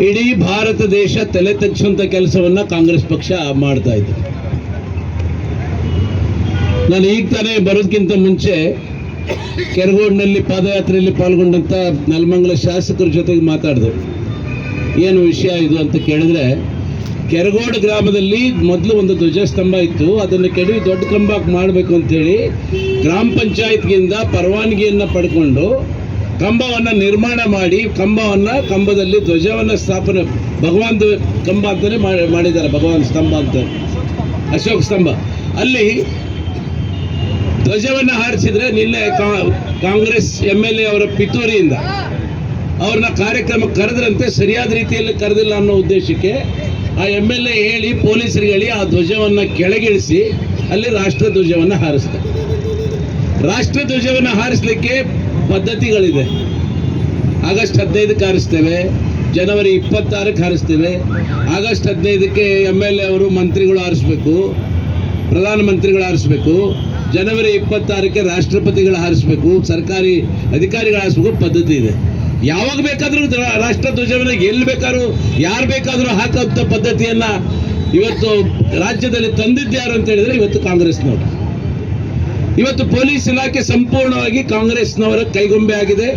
ಇಡೀ ಭಾರತ ದೇಶ ತಲೆ ತಗ್ಸುವಂಥ ಕೆಲಸವನ್ನ ಕಾಂಗ್ರೆಸ್ ಪಕ್ಷ ಮಾಡ್ತಾ ಇತ್ತು ನಾನು ಈಗ ತಾನೇ ಬರೋದಕ್ಕಿಂತ ಮುಂಚೆ ಕೆರಗೋಡ್ನಲ್ಲಿ ಪಾದಯಾತ್ರೆಯಲ್ಲಿ ಪಾಲ್ಗೊಂಡಂತ ನಲ್ಮಂಗಲ ಶಾಸಕರ ಜೊತೆಗೆ ಮಾತಾಡಿದೆ. ಏನು ವಿಷಯ ಇದು ಅಂತ ಕೇಳಿದ್ರೆ, ಕೆರಗೋಡು ಗ್ರಾಮದಲ್ಲಿ ಮೊದಲು ಒಂದು ಧ್ವಜಸ್ತಂಭ ಇತ್ತು. ಅದನ್ನು ಕೆಡವಿ ದೊಡ್ಡ ಕಂಬಕ್ಕೆ ಮಾಡಬೇಕು ಅಂತೇಳಿ ಗ್ರಾಮ ಪಂಚಾಯತ್ಗಿಂದ ಪರವಾನಗಿಯನ್ನು ಪಡ್ಕೊಂಡು ಕಂಬವನ್ನು ನಿರ್ಮಾಣ ಮಾಡಿ ಕಂಬವನ್ನು ಕಂಬದಲ್ಲಿ ಧ್ವಜವನ್ನು ಸ್ಥಾಪನೆ ಭಗವಾನ್ ಕಂಬ ಅಂತಲೇ ಮಾಡಿ- ಮಾಡಿದ್ದಾರೆ, ಭಗವಾನ್ ಸ್ತಂಭ ಅಂತ. ಅಶೋಕ ಸ್ತಂಭ. ಅಲ್ಲಿ ಧ್ವಜವನ್ನು ಹಾರಿಸಿದ್ರೆ ನಿನ್ನೆ ಕಾಂಗ್ರೆಸ್ ಎಂ ಎಲ್ ಎ ಅವರ ಪಿತೂರಿಯಿಂದ ಅವ್ರನ್ನ ಕಾರ್ಯಕ್ರಮಕ್ಕೆ ಕರೆದ್ರಂತೆ ಸರಿಯಾದ ರೀತಿಯಲ್ಲಿ ಕರೆದಿಲ್ಲ ಅನ್ನೋ ಉದ್ದೇಶಕ್ಕೆ ಆ ಎಂ ಎಲ್ ಎ ಹೇಳಿ ಪೊಲೀಸರಿಗೆ ಹೇಳಿ ಆ ಧ್ವಜವನ್ನು ಕೆಳಗಿಳಿಸಿ ಅಲ್ಲಿ ರಾಷ್ಟ್ರ ಧ್ವಜವನ್ನು ಹಾರಿಸ್ತಾರೆ. ರಾಷ್ಟ್ರ ಧ್ವಜವನ್ನು ಹಾರಿಸಲಿಕ್ಕೆ ಪದ್ಧತಿಗಳಿದೆ. ಆಗಸ್ಟ್ ಹದಿನೈದಕ್ಕೆ ಹಾರಿಸ್ತೇವೆ ಜನವರಿ ಇಪ್ಪತ್ತಾರಕ್ಕೆ ಹಾರಿಸ್ತೇವೆ. ಆಗಸ್ಟ್ ಹದಿನೈದಕ್ಕೆ ಎಂ ಎಲ್ ಎ ಅವರು ಮಂತ್ರಿಗಳು ಹಾರಿಸ್ಬೇಕು ಪ್ರಧಾನಮಂತ್ರಿಗಳು ಹಾರಿಸ್ಬೇಕು. ಜನವರಿ ಇಪ್ಪತ್ತಾರಕ್ಕೆ ರಾಷ್ಟ್ರಪತಿಗಳು ಹಾರಿಸ್ಬೇಕು, ಸರ್ಕಾರಿ ಅಧಿಕಾರಿಗಳು ಹಾರಿಸ್ಬೇಕು ಪದ್ಧತಿ ಇದೆ. ಯಾವಾಗ ಬೇಕಾದರೂ ದ್ರ- ರಾಷ್ಟ್ರ ಧ್ವಜವನ್ನು ಎಲ್ಲಿ ಬೇಕಾದ್ರೂ, ಯಾರು ಬೇಕಾದರೂ ಹಾಕುವಂಥ ಪದ್ಧತಿಯನ್ನ ಇವತ್ತು ರಾಜ್ಯದಲ್ಲಿ ತಂದಿದ್ದ್ಯಾರು ಅಂತ ಹೇಳಿದ್ರೆ ಇವತ್ತು ಕಾಂಗ್ರೆಸ್ನವರು. ಇವತ್ತು ಪೊಲೀಸ್ ಇಲಾಖೆ ಸಂಪೂರ್ಣವಾಗಿ ಕಾಂಗ್ರೆಸ್ನವರ ಕೈಗೊಂಬೆ ಆಗಿದೆ.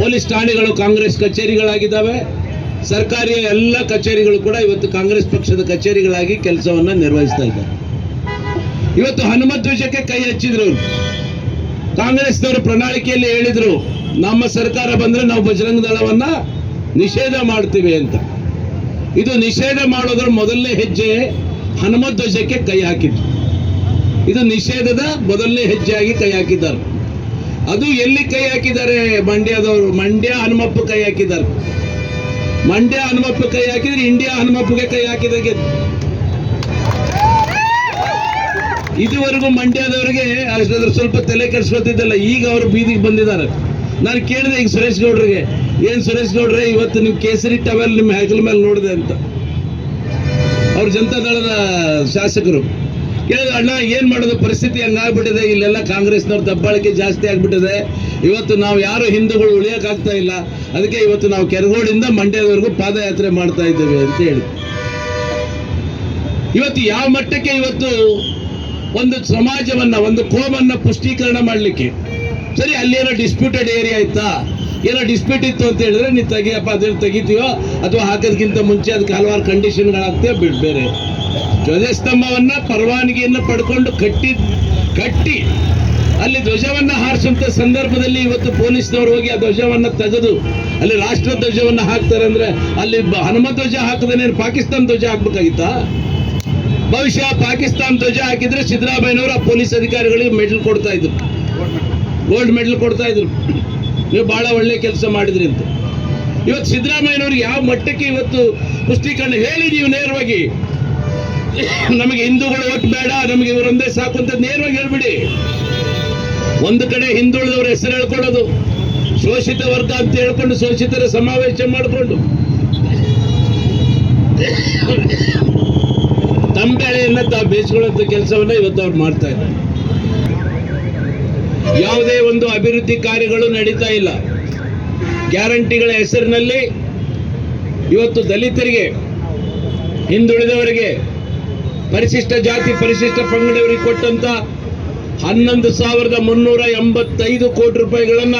ಪೊಲೀಸ್ ಠಾಣೆಗಳು ಕಾಂಗ್ರೆಸ್ ಕಚೇರಿಗಳಾಗಿದ್ದಾವೆ. ಸರ್ಕಾರಿ ಎಲ್ಲ ಕಚೇರಿಗಳು ಕೂಡ ಇವತ್ತು ಕಾಂಗ್ರೆಸ್ ಪಕ್ಷದ ಕಚೇರಿಗಳಾಗಿ ಕೆಲಸವನ್ನು ನಿರ್ವಹಿಸ್ತಾ ಇದ್ದಾರೆ. ಇವತ್ತು ಹನುಮತ್ ಧ್ವಜಕ್ಕೆ ಕೈ ಹಚ್ಚಿದ್ರು. ಕಾಂಗ್ರೆಸ್ನವರು ಪ್ರಣಾಳಿಕೆಯಲ್ಲಿ ಹೇಳಿದ್ರು, ನಮ್ಮ ಸರ್ಕಾರ ಬಂದ್ರೆ ನಾವು ಬಜರಂಗ ದಳವನ್ನ ನಿಷೇಧ ಮಾಡ್ತೀವಿ ಅಂತ. ಇದು ನಿಷೇಧ ಮಾಡೋದ್ರ ಮೊದಲನೇ ಹೆಜ್ಜೆ ಹನುಮತ್ ಧ್ವಜಕ್ಕೆ ಕೈ ಹಾಕಿದ್ರು ಇದು ನಿಷೇಧದ ಮೊದಲನೇ ಹೆಜ್ಜೆಯಾಗಿ ಕೈ ಹಾಕಿದ್ದಾರೆ. ಅದು ಎಲ್ಲಿ ಕೈ ಹಾಕಿದ್ದಾರೆ? ಮಂಡ್ಯದವರು, ಮಂಡ್ಯ ಹನುಮಪ್ಪ ಕೈ ಹಾಕಿದ್ದಾರೆ. ಮಂಡ್ಯ ಹನುಮಪ್ಪ ಕೈ ಹಾಕಿದ್ರೆ ಇಂಡಿಯಾ ಹನುಮಪ್ಪಗೆ ಕೈ ಹಾಕಿದಾಗೆ. ಇದುವರೆಗೂ ಮಂಡ್ಯದವರಿಗೆ ಅಷ್ಟಾದ್ರೂ ಸ್ವಲ್ಪ ತಲೆ ಕೆಡಿಸ್ಕೊತಿದ್ದಲ್ಲ ಈಗ ಅವರು ಬೀದಿಗೆ ಬಂದಿದ್ದಾರೆ. ನಾನು ಕೇಳಿದೆ ಈಗ ಸುರೇಶ್ ಗೌಡ್ರಿಗೆ, ಏನ್ ಸುರೇಶ್ ಗೌಡ್ರೆ, ಇವತ್ತು ನೀವು ಕೇಸರಿ ಟವೆಲ್ ನಿಮ್ಮ ಹೆಗಲ ಮೇಲೆ ನೋಡಿದೆ ಅಂತ. ಅವ್ರ ಜನತಾ ದಳದ ಶಾಸಕರು. ಅಣ್ಣ, ಏನ್ ಮಾಡೋದು? ಪರಿಸ್ಥಿತಿ ಹಂಗಾಗ್ಬಿಟ್ಟಿದೆ. ಇಲ್ಲೆಲ್ಲ ಕಾಂಗ್ರೆಸ್ನವ್ರ ದಬ್ಬಾಳಿಕೆ ಜಾಸ್ತಿ ಆಗ್ಬಿಟ್ಟಿದೆ. ಇವತ್ತು ನಾವು ಯಾರು ಹಿಂದೂಗಳು ಉಳಿಯೋಕ್ಕಾಗ್ತಾ ಇಲ್ಲ. ಅದಕ್ಕೆ ಇವತ್ತು ನಾವು ಕೆರಗೋಡಿಂದ ಮಂಡ್ಯದವರೆಗೂ ಪಾದಯಾತ್ರೆ ಮಾಡ್ತಾ ಇದ್ದೇವೆ ಅಂತ ಹೇಳಿ. ಇವತ್ತು ಯಾವ ಮಟ್ಟಕ್ಕೆ ಇವತ್ತು ಒಂದು ಸಮಾಜವನ್ನ, ಒಂದು ಕೋಮನ್ನ ಪುಷ್ಟೀಕರಣ ಮಾಡಲಿಕ್ಕೆ? ಸರಿ, ಅಲ್ಲೇನೋ ಡಿಸ್ಪ್ಯೂಟೆಡ್ ಏರಿಯಾ ಇತ್ತಾ? ಏನೋ ಡಿಸ್ಪ್ಯೂಟ್ ಇತ್ತು ಅಂತ ಹೇಳಿದ್ರೆ ನೀವು ತೆಗಿಯಪ್ಪ ಅದ್ರಲ್ಲಿ ತೆಗಿತೀವೋ ಅಥವಾ ಹಾಕೋದಕ್ಕಿಂತ ಮುಂಚೆ ಅದಕ್ಕೆ ಹಲವಾರು ಕಂಡೀಷನ್ಗಳಾಗ್ತೇವೆ ಬಿಡ್, ಬೇರೆ. ಧ್ವಜಸ್ತಂಭವನ್ನ ಪರವಾನಗಿಯನ್ನು ಪಡ್ಕೊಂಡು ಕಟ್ಟಿ ಕಟ್ಟಿ ಅಲ್ಲಿ ಧ್ವಜವನ್ನ ಹಾರಿಸುವಂತ ಸಂದರ್ಭದಲ್ಲಿ ಇವತ್ತು ಪೊಲೀಸ್ನವರು ಹೋಗಿ ಆ ಧ್ವಜವನ್ನ ತೆಗೆದು ಅಲ್ಲಿ ರಾಷ್ಟ್ರ ಧ್ವಜವನ್ನ ಹಾಕ್ತಾರೆ ಅಂದ್ರೆ ಅಲ್ಲಿ ಹನುಮ ಧ್ವಜ ಹಾಕದೇನೆ ಪಾಕಿಸ್ತಾನ ಧ್ವಜ ಹಾಕ್ಬೇಕಾಗಿತ್ತಾ? ಬಹುಶಃ ಪಾಕಿಸ್ತಾನ ಧ್ವಜ ಹಾಕಿದ್ರೆ ಸಿದ್ದರಾಮಯ್ಯನವರು ಆ ಪೊಲೀಸ್ ಅಧಿಕಾರಿಗಳಿಗೆ ಮೆಡಲ್ ಕೊಡ್ತಾ ಇದ್ರು. ಗೋಲ್ಡ್ ಮೆಡಲ್ ಕೊಡ್ತಾ ಇದ್ರು. ನೀವು ಬಹಳ ಒಳ್ಳೆ ಕೆಲಸ ಮಾಡಿದ್ರಿ ಅಂತ. ಇವತ್ತು ಸಿದ್ದರಾಮಯ್ಯನವ್ರಿಗೆ ಯಾವ ಮಟ್ಟಕ್ಕೆ ಇವತ್ತು ಪುಷ್ಟೀಕರಣ ಹೇಳಿ ನೀವು ನೇರವಾಗಿ. ನಮಗೆ ಹಿಂದೂಗಳು ಓಟ್ ಬೇಡ, ನಮಗೆ ಇವರೊಂದೇ ಸಾಕು ಅಂತ ನೇರವಾಗಿ ಹೇಳ್ಬಿಡಿ. ಒಂದು ಕಡೆ ಹಿಂದುಳಿದವ್ರ ಹೆಸರು ಹೇಳ್ಕೊಳ್ಳೋದು, ಶೋಷಿತ ವರ್ಗ ಅಂತ ಹೇಳ್ಕೊಂಡು ಶೋಷಿತರ ಸಮಾವೇಶ ಮಾಡಿಕೊಂಡು. ತಂಬೆಳೆಯನ್ನ ತಾವು ಬೇಯಿಸ್ಕೊಳ್ಳುವಂತ ಕೆಲಸವನ್ನ ಇವತ್ತು ಅವ್ರು ಮಾಡ್ತಾ ಇದ್ದಾರೆ. ಯಾವುದೇ ಒಂದು ಅಭಿವೃದ್ಧಿ ಕಾರ್ಯಗಳು ನಡೀತಾ ಇಲ್ಲ. ಗ್ಯಾರಂಟಿಗಳ ಹೆಸರಿನಲ್ಲಿ ಇವತ್ತು ದಲಿತರಿಗೆ, ಹಿಂದುಳಿದವರಿಗೆ ಪರಿಶಿಷ್ಟ ಜಾತಿ, ಪರಿಶಿಷ್ಟ ಪಂಗಡವರಿಗೆ ಕೊಟ್ಟಂತ ಹನ್ನೊಂದು ಸಾವಿರದ ಮುನ್ನೂರ ಎಂಬತ್ತೈದು ಕೋಟಿ ರೂಪಾಯಿಗಳನ್ನ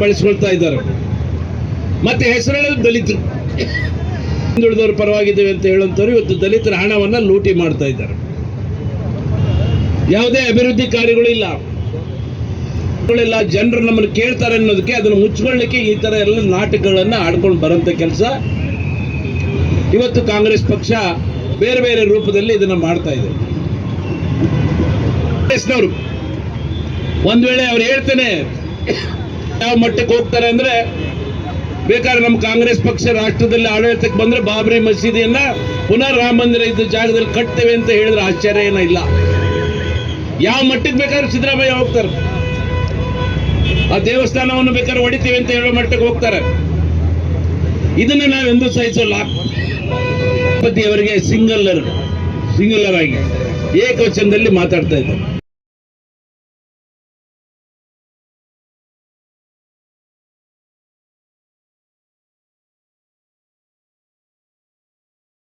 ಬಳಸ್ಕೊಳ್ತಾ ಇದ್ದಾರೆ. ಮತ್ತೆ ಹೆಸರಲ್ಲಿ ದಲಿತರು. ಹಿಂದುಳಿದವರು ಪರವಾಗಿದ್ದೇವೆ ಅಂತ ಹೇಳುವಂಥವ್ರು ಇವತ್ತು ದಲಿತರ ಹಣವನ್ನ ಲೂಟಿ ಮಾಡ್ತಾ ಇದ್ದಾರೆ. ಯಾವುದೇ ಅಭಿವೃದ್ಧಿ ಕಾರ್ಯಗಳು ಇಲ್ಲ. ಜನರು ನಮ್ಮನ್ನು ಕೇಳ್ತಾರೆ ಅನ್ನೋದಕ್ಕೆ ಅದನ್ನು ಮುಚ್ಕೊಳ್ಳಿಕ್ಕೆ ಈ ತರ ಎಲ್ಲ ನಾಟಕಗಳನ್ನು ಆಡ್ಕೊಂಡು ಬರೋಂಥ ಕೆಲಸ. ಇವತ್ತು ಕಾಂಗ್ರೆಸ್ ಪಕ್ಷ ಬೇರೆ ಬೇರೆ ರೂಪದಲ್ಲಿ ಇದನ್ನ ಮಾಡ್ತಾ ಇದೆ ಕಾಂಗ್ರೆಸ್ನವರು ಒಂದ್ ವೇಳೆ ಅವ್ರು ಹೇಳ್ತೇನೆ, ಯಾವ ಮಟ್ಟಕ್ಕೆ ಹೋಗ್ತಾರೆ ಅಂದ್ರೆ, ಬೇಕಾದ್ರೆ ನಮ್ಮ ಕಾಂಗ್ರೆಸ್ ಪಕ್ಷ ರಾಷ್ಟ್ರದಲ್ಲಿ ಆಡಳಿತಕ್ಕೆ ಬಂದ್ರೆ ಬಾಬ್ರಿ ಮಸೀದಿಯನ್ನ ಪುನಃ ರಾಮ ಮಂದಿರ ಇದ್ದ ಜಾಗದಲ್ಲಿ ಕಟ್ತೇವೆ ಅಂತ ಹೇಳಿದ್ರೆ ಆಶ್ಚರ್ಯ ಏನೋ ಇಲ್ಲ. ಯಾವ ಮಟ್ಟಕ್ಕೆ ಬೇಕಾದ್ರೆ ಸಿದ್ದರಾಮಯ್ಯ ಹೋಗ್ತಾರೆ. ಆ ದೇವಸ್ಥಾನವನ್ನು ಬೇಕಾದ್ರೆ ಹೊಡಿತೀವಿ ಅಂತ ಹೇಳೋ ಮಟ್ಟಕ್ಕೆ ಹೋಗ್ತಾರೆ. ಇದನ್ನ ನಾವೆಂದೂ ಸಹಿಸೋಲ್ಲ. ಅವರಿಗೆ ಸಿಂಗಲ್ಲರ್ ಸಿಂಗಲ್ಲರ್ ಆಗಿ ಏಕವಚನದಲ್ಲಿ ಮಾತಾಡ್ತಾ ಇದ್ದಾರೆ.